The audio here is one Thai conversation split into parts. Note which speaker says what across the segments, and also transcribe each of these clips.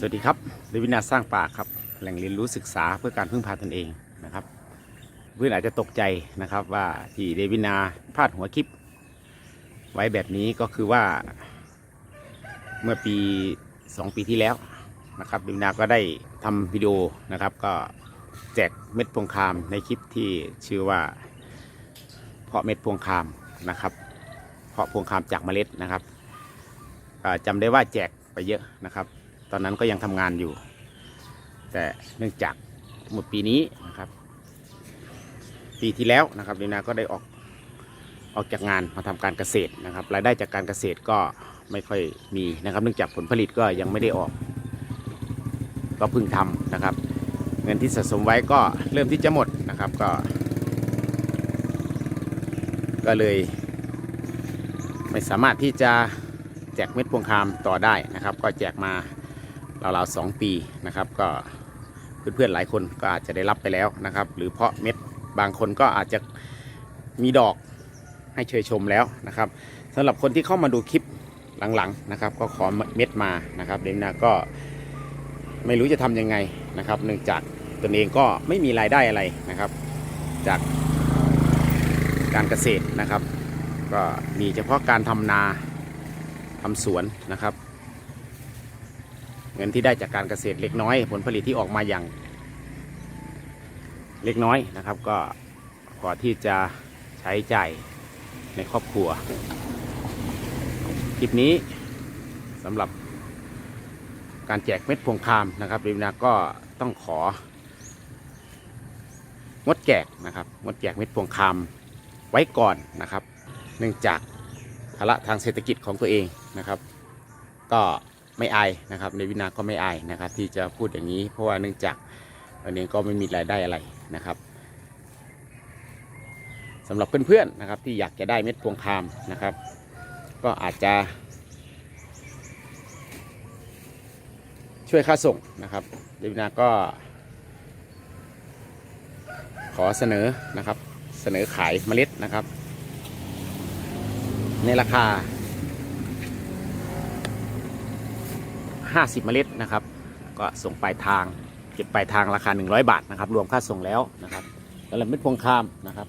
Speaker 1: สวัสดีครับเดวินาสร้างป่าครับ แหล่งเรียนรู้ศึกษาเพื่อการพึ่งพาตนเองนะครับ เพื่อนอาจจะตกใจนะครับว่าที่เดวินาพาดหัวคลิป ไว้แบบนี้ก็คือว่า เมื่อปี 2 ปีที่แล้วนะครับเดวินาก็ได้ทำวิดีโอนะครับ ก็แจกเม็ดพวงคามในคลิปที่ชื่อว่า เพาะเม็ดพวงคามนะครับ เพาะพวงคามจากเมล็ดนะครับอ่าจำได้ว่าแจกไปเยอะนะครับ ตอนนั้นก็ยังทำงานอยู่ แต่เนื่องจากหมดปีนี้นะครับ ปีที่แล้วนะครับดีนาก็ได้ออกออกจากงานมาทำการเกษตรนะครับ รายได้จากการเกษตรก็ไม่ค่อยมีนะครับ เนื่องจากผลผลิตก็ยังไม่ได้ออก ก็เพิ่งทำนะครับ เงินที่สะสมไว้ก็เริ่มที่จะหมดนะครับก็ ก็เลยไม่สามารถที่จะแจกเม็ดพวงคามต่อได้นะครับ ก็แจกมา ราวๆสองปีนะครับ ก็เพื่อนๆหลายคนก็อาจจะได้รับไปแล้วนะครับ หรือเพาะเม็ดบางคนก็อาจจะมีดอกให้เชยชมแล้วนะครับสำหรับคนที่เข้ามาดูคลิปหลังๆนะครับ ก็ขอเม็ดมานะครับเดนนาก็ไม่รู้จะทำยังไงนะครับเนื่องจากตนเองก็ไม่มีรายได้อะไรนะครับ จากการเกษตรนะครับ ก็มีเฉพาะการทำนาทำสวนนะครับ เงินที่ได้จากการเกษตรเล็กน้อย ผลผลิตที่ออกมาอย่าง เล็กน้อยนะครับ ก็พอที่จะใช้จ่ายในครอบครัว คลิปนี้สำหรับการแจกเม็ดพวงคามนะครับริมนาก็ต้องของดแจกนะครับงดแจกเม็ดพวงคามไว้ก่อนนะครับ เนื่องจากภาระทางเศรษฐกิจของตัวเองนะครับ ก็ ไม่อายนะครับ ในวินาก็ไม่อายนะครับ ที่จะพูดอย่างนี้ เพราะว่าเนื่องจากอันนี้ก็ไม่มีรายได้อะไรนะครับสำหรับเพื่อนๆนะครับที่อยากจะได้เม็ดพวงคามนะครับ ก็อาจจะ ช่วยค่าส่งนะครับเดวินาก็ ขอเสนอนะครับ เสนอขายเมล็ดนะครับ ในราคา 50 เมล็ดนะครับ ก็ส่งปลายทางเก็บปลายทางราคา 100 บาทนะครับ รวมค่าส่งแล้วนะครับสำหรับเม็ดพวงคามนะครับ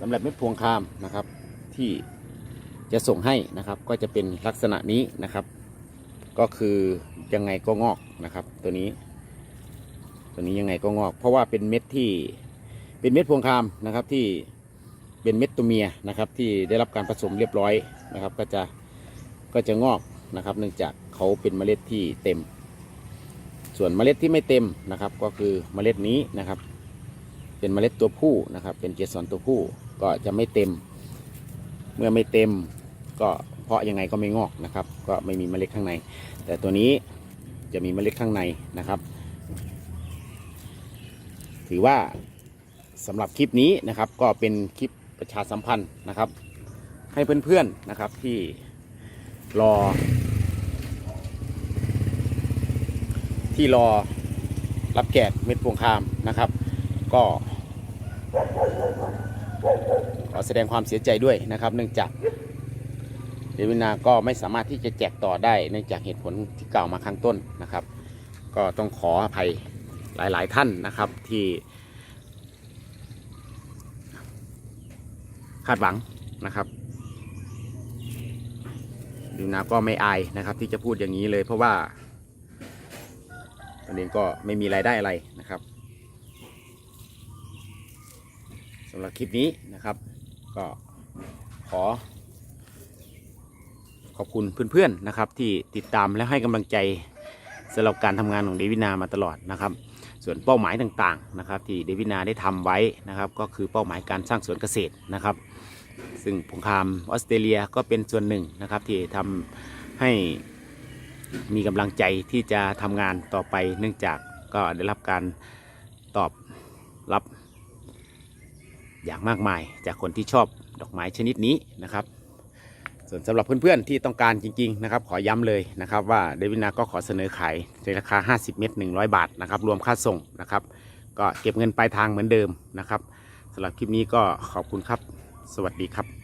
Speaker 1: สำหรับเม็ดพวงคามนะครับที่จะส่งให้นะครับก็จะเป็นลักษณะนี้นะครับ ก็คือยังไงก็งอกนะครับ ตัวนี้ ตัวนี้ยังไงก็งอก เพราะว่าเป็นเม็ดที่เป็นเม็ดพวงคามนะครับที่ เป็นเม็ดตัวเมียนะครับ ที่ได้รับการผสมเรียบร้อยนะครับ ก็จะก็จะงอกนะครับ เนื่องจากเขาเป็นเมล็ดที่เต็ม ส่วนเมล็ดที่ไม่เต็มนะครับ ก็คือเมล็ดนี้นะครับ เป็นเมล็ดตัวผู้นะครับ เป็นเกสรตัวผู้ก็จะไม่เต็ม เมื่อไม่เต็มก็เพาะยังไงก็ไม่งอกนะครับ ก็ไม่มีเมล็ดข้างใน แต่ตัวนี้จะมีเมล็ดข้างในนะครับ ถือว่าสำหรับคลิปนี้นะครับ ก็เป็นคลิป ประชาสัมพันธ์นะครับ ให้เพื่อนๆนะครับที่รอ ที่รอรับแจกเม็ดพวงคามนะครับ ก็ขอแสดงความเสียใจด้วยนะครับ เนื่องจากเดวินาก็ไม่สามารถที่จะแจกต่อได้ เนื่องจากเหตุผลที่กล่าวมาข้างต้นนะครับ ก็ต้องขออภัยหลาย ๆ ท่านนะครับที่ คาดหวังนะครับดูนะก็ไม่อายนะครับ ที่จะพูดอย่างนี้เลยเพราะว่าตอนนี้ก็ไม่มีรายได้อะไรนะครับสำหรับคลิปนี้นะครับ ก็ขอ ขอบคุณเพื่อนๆนะครับ ที่ติดตามและให้กำลังใจสำหรับการทำงานของเดวินามาตลอดนะครับ ส่วนเป้าหมายต่างๆนะครับที่เดวินาได้ทำไว้นะครับก็คือเป้าหมายการสร้างสวนเกษตรนะครับ ซึ่งสงครามออสเตรเลียก็เป็นส่วนหนึ่งนะครับที่ทำให้มีกำลังใจที่จะทำงานต่อไป เนื่องจากก็ได้รับการตอบรับอย่างมากมายจากคนที่ชอบดอกไม้ชนิดนี้นะครับ ส่วนสำหรับเพื่อนๆที่ต้องการจริงๆนะครับขอย้ำเลยนะครับว่าเดวินาก็ขอเสนอขายในราคา 50 เม็ด100 บาทนะครับรวมค่าส่งนะครับก็เก็บเงินปลายทางเหมือนเดิมนะครับสำหรับคลิปนี้ก็ขอบคุณครับ สวัสดีครับ